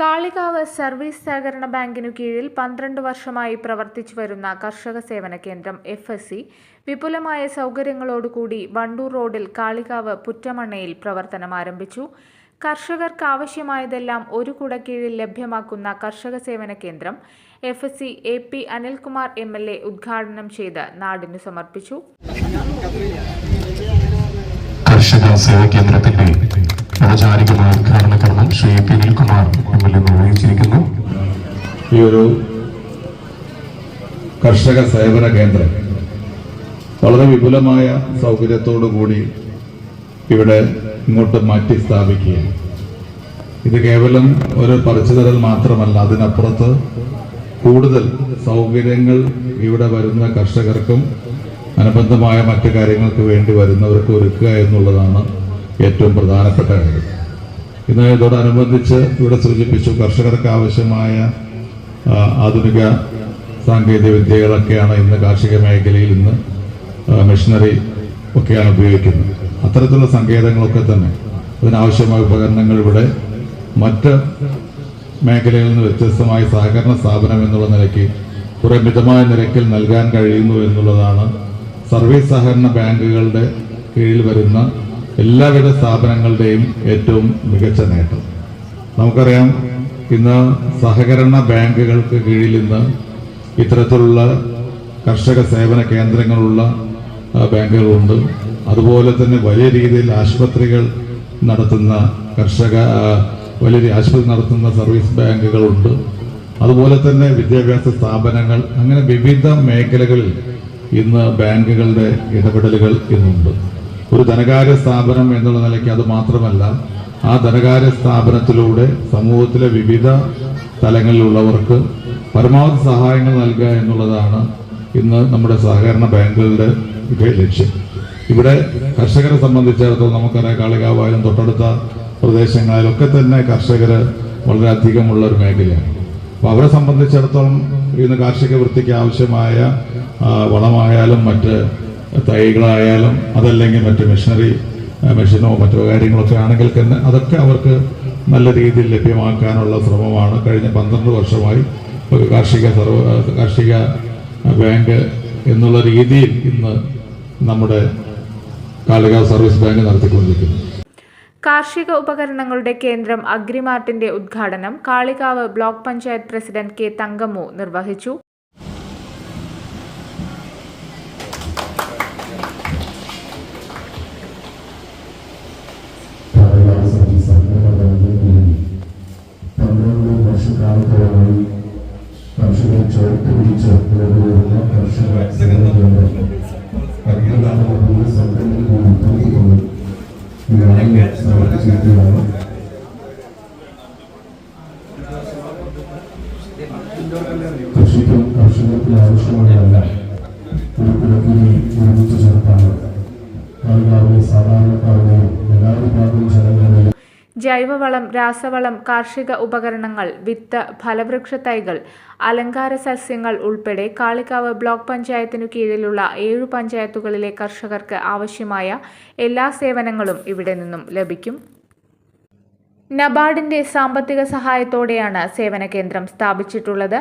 Kalikavu service സഹകരണ ബാങ്കിനു കീഴിൽ പന്ത്രണ്ട് വർഷമായി പ്രവർത്തിച്ചു വരുന്ന കർഷക സേവന കേന്ദ്രം എഫ് എസ് സി വിപുലമായ സൗകര്യങ്ങളോടുകൂടി വണ്ടൂർ റോഡിൽ കാളികാവ് പുറ്റമണ്ണയിൽ പ്രവർത്തനം ആരംഭിച്ചു. കർഷകർക്ക് ആവശ്യമായതെല്ലാം ഒരു കീഴിൽ ലഭ്യമാക്കുന്ന കർഷക സേവന കേന്ദ്രം F S C A P Anilkumar M L A ഉദ്ഘാടനം ചെയ്ത് നാടിനു സമർപ്പിച്ചു. കർഷക സേവന കേന്ദ്രത്തിന്റെ ഔപചാരികമായ ഉദ്ഘാടന കർമ്മം Shri P Anilkumar M L A നിർവഹിച്ചിരിക്കുന്നു ഈ ഒരു കർഷക സേവന കേന്ദ്രം വളരെ വിപുലമായ സൗകര്യത്തോടു കൂടി ഇവിടെ ഇങ്ങോട്ട് മാറ്റി സ്ഥാപിക്കുകയാണ്. ഇത് കേവലം ഒരു പറിച്ചു തരൽ മാത്രമല്ല അതിനപ്പുറത്ത് കൂടുതൽ സൗകര്യങ്ങൾ ഇവിടെ വരുന്ന കർഷകർക്കും അനുബന്ധമായ മറ്റു കാര്യങ്ങൾക്ക് വേണ്ടി വരുന്നവർക്ക് ഒരുക്കുക എന്നുള്ളതാണ് ഏറ്റവും പ്രധാനപ്പെട്ട കാര്യം. ഇന്ന് ഇതോടനുബന്ധിച്ച് ഇവിടെ സൂചിപ്പിച്ചു കർഷകർക്ക് ആവശ്യമായ ആധുനിക സാങ്കേതിക വിദ്യകളൊക്കെയാണ് ഇന്ന് കാർഷിക മേഖലയിൽ ഇന്ന് മെഷീനറി ഒക്കെയാണ് ഉപയോഗിക്കുന്നത്. അത്തരത്തിലുള്ള സങ്കേതങ്ങളൊക്കെ തന്നെ അതിനാവശ്യമായ ഉപകരണങ്ങൾ ഇവിടെ മറ്റ് മേഖലകളിൽ നിന്ന് വ്യത്യസ്തമായി സഹകരണ സ്ഥാപനം എന്നുള്ള നിലയ്ക്ക് കുറേ മിതമായ നിരക്കിൽ നൽകാൻ കഴിയുന്നു എന്നുള്ളതാണ് സർവീസ് സഹകരണ ബാങ്കുകളുടെ കീഴിൽ വരുന്ന എല്ലാവിധ സ്ഥാപനങ്ങളുടെയും ഏറ്റവും മികച്ച നേട്ടം. നമുക്കറിയാം ഇന്ന് സഹകരണ ബാങ്കുകൾക്ക് കീഴിൽ ഇന്ന് ഇത്തരത്തിലുള്ള കർഷക സേവന കേന്ദ്രങ്ങളുള്ള ബാങ്കുകളുണ്ട്. അതുപോലെ തന്നെ വലിയ രീതിയിൽ ആശുപത്രികൾ നടത്തുന്ന കർഷക വലിയ ആശുപത്രി നടത്തുന്ന സർവീസ് ബാങ്കുകളുണ്ട്. അതുപോലെ തന്നെ വിദ്യാഭ്യാസ സ്ഥാപനങ്ങൾ അങ്ങനെ വിവിധ മേഖലകളിൽ ഇന്ന് ബാങ്കുകളുടെ ഇടപെടലുകൾ ഇന്നുണ്ട്. ഒരു ധനകാര്യ സ്ഥാപനം എന്നുള്ള നിലയ്ക്ക് അത് മാത്രമല്ല ആ ധനകാര്യ സ്ഥാപനത്തിലൂടെ സമൂഹത്തിലെ വിവിധ തലങ്ങളിലുള്ളവർക്ക് പരമാവധി സഹായങ്ങൾ നൽകുക എന്നുള്ളതാണ് ഇന്ന് നമ്മുടെ സഹകരണ ബാങ്കുകളുടെ ലക്ഷ്യം. ഇവിടെ കർഷകരെ സംബന്ധിച്ചിടത്തോളം നമുക്കറിയാം കാളികാവായാലും തൊട്ടടുത്ത പ്രദേശങ്ങളിലൊക്കെ തന്നെ കർഷകർ വളരെയധികമുള്ള ഒരു മേഖലയാണ്. അപ്പോൾ അവരെ സംബന്ധിച്ചിടത്തോളം ഇന്ന് കാർഷിക വൃത്തിക്ക് ആവശ്യമായ വളമായാലും മറ്റ് തൈകളായാലും അതല്ലെങ്കിൽ മറ്റ് മെഷീനറി മെഷീനോ മറ്റോ കാര്യങ്ങളൊക്കെ ആണെങ്കിൽ തന്നെ അതൊക്കെ അവർക്ക് നല്ല രീതിയിൽ ലഭ്യമാക്കാനുള്ള ശ്രമമാണ്. കഴിഞ്ഞ പന്ത്രണ്ട് വർഷമായി ഒരു കാർഷിക സർവ കാർഷിക ബാങ്ക് എന്നുള്ള രീതിയിൽ ഇന്ന് നമ്മുടെ കാലിക സർവീസ് ബാങ്ക് നടത്തിക്കൊണ്ടിരിക്കുന്നു. കാർഷിക ഉപകരണങ്ങളുടെ കേന്ദ്രം അഗ്രിമാർട്ടിന്റെ ഉദ്ഘാടനം Kalikavu block panchayat president K Thankammu നിർവഹിച്ചു. ഈ ആളുകൾ സമർപ്പിച്ചിരിക്കുകയാണ് കൃഷിക്കും കർഷകർക്കും ആവശ്യമായതല്ല ഒരു കുലക്കിനെ ഒരുമിച്ച് ചേർത്താണ് കാളികാവിലെ സാധാരണക്കാരുടെയും എല്ലാ വിഭാഗം ജനങ്ങളുടെയും ജൈവവളം രാസവളം കാർഷിക ഉപകരണങ്ങൾ വിത്ത് ഫലവൃക്ഷ തൈകൾ അലങ്കാര സസ്യങ്ങൾ ഉൾപ്പെടെ കാളിക്കാവ് ബ്ലോക്ക് പഞ്ചായത്തിനു കീഴിലുള്ള ഏഴു പഞ്ചായത്തുകളിലെ കർഷകർക്ക് ആവശ്യമായ എല്ലാ സേവനങ്ങളും ഇവിടെ നിന്നും ലഭിക്കും. നബാർഡിന്റെ സാമ്പത്തിക സഹായത്തോടെയാണ് സേവന കേന്ദ്രം സ്ഥാപിച്ചിട്ടുള്ളത്.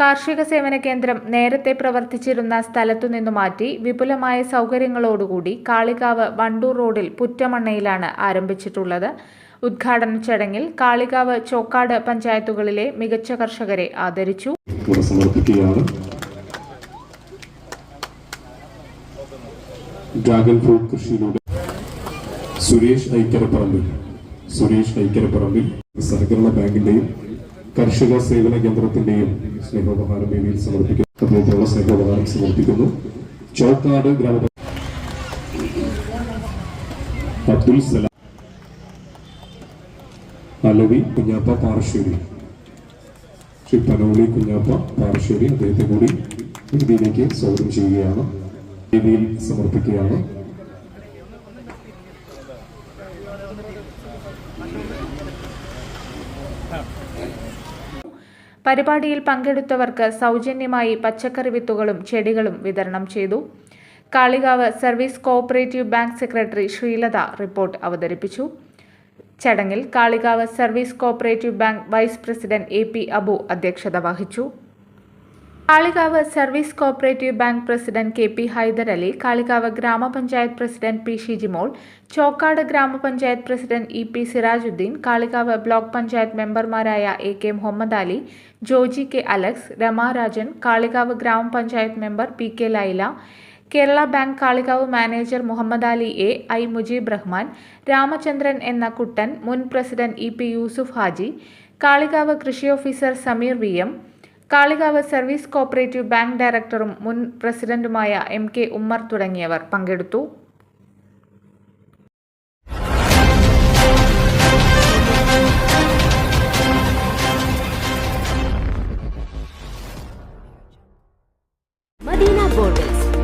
കാർഷിക സേവന കേന്ദ്രം നേരത്തെ പ്രവർത്തിച്ചിരുന്ന സ്ഥലത്തു നിന്നു മാറ്റി വിപുലമായ സൗകര്യങ്ങളോടുകൂടി കാളികാവ് വണ്ടൂർ റോഡിൽ പുറ്റമണ്ണയിലാണ് ആരംഭിച്ചിട്ടുള്ളത്. ഉദ്ഘാടന ചടങ്ങിൽ കാളികാവ് ചോക്കാട് പഞ്ചായത്തുകളിലെ മികച്ച കർഷകരെ ആദരിച്ചു. ഡ്രാഗൺ ഫ്രൂട്ട് കൃഷിയിലൂടെ സുരേഷ് ഐക്കരപ്പറമ്പിൽ സുരേഷ് ഐക്കരപ്പറമ്പിൽ സഹകരണ ബാങ്കിന്റെയും കർഷക സേവന കേന്ദ്രത്തിന്റെയും സ്നേഹോപഹാരം വേദിയിൽ സമർപ്പിക്കുന്നു അദ്ദേഹത്തിനുള്ള സ്നേഹോപഹാരം സമർപ്പിക്കുന്നു. ചോക്കാട് ഗ്രാമപഞ്ചായത്ത് അബ്ദുൽ സലാം അലവി കുഞ്ഞാപ്പ പാറശ്ശേരി. ശ്രീ പനോളി കുഞ്ഞാപ്പ പാറശ്ശേരി അദ്ദേഹത്തെ കൂടി വേദിയിലേക്ക് സ്വാഗതം ചെയ്യുകയാണ്. വേദിയിൽ സമർപ്പിക്കുകയാണ്. പരിപാടിയിൽ പങ്കെടുത്തവർക്ക് സൗജന്യമായി പച്ചക്കറി വിത്തുകളും ചെടികളും വിതരണം ചെയ്തു. Kalikavu service cooperative bank secretary Sreelatha report അവതരിപ്പിച്ചു. ചടങ്ങിൽ Kalikavu service cooperative bank vice president A P Abu അധ്യക്ഷത വഹിച്ചു. Kalikavu service cooperative bank president K P Hyderali Kalikavu grama panchayat president P Shijimol Chokkad grama panchayat president E P Sirajuddin Kalikavu block panchayat മെമ്പർമാരായ A K Muhammad Ali Joji K Alex Ramarajan Kalikavu grama panchayat member P K Laila Kerala bank Kalikavu manager Muhammad Ali A I Mujeeb Rahman Ramachandran എന്ന കുട്ടൻ മുൻ president E P Yusuf Haji Kalikavu കൃഷി officer Sameer V M Kalikavu service cooperative bank ഡയറക്ടറും മുൻ പ്രസിഡന്റുമായ M K Ummer തുടങ്ങിയവർ പങ്കെടുത്തു. Madina borders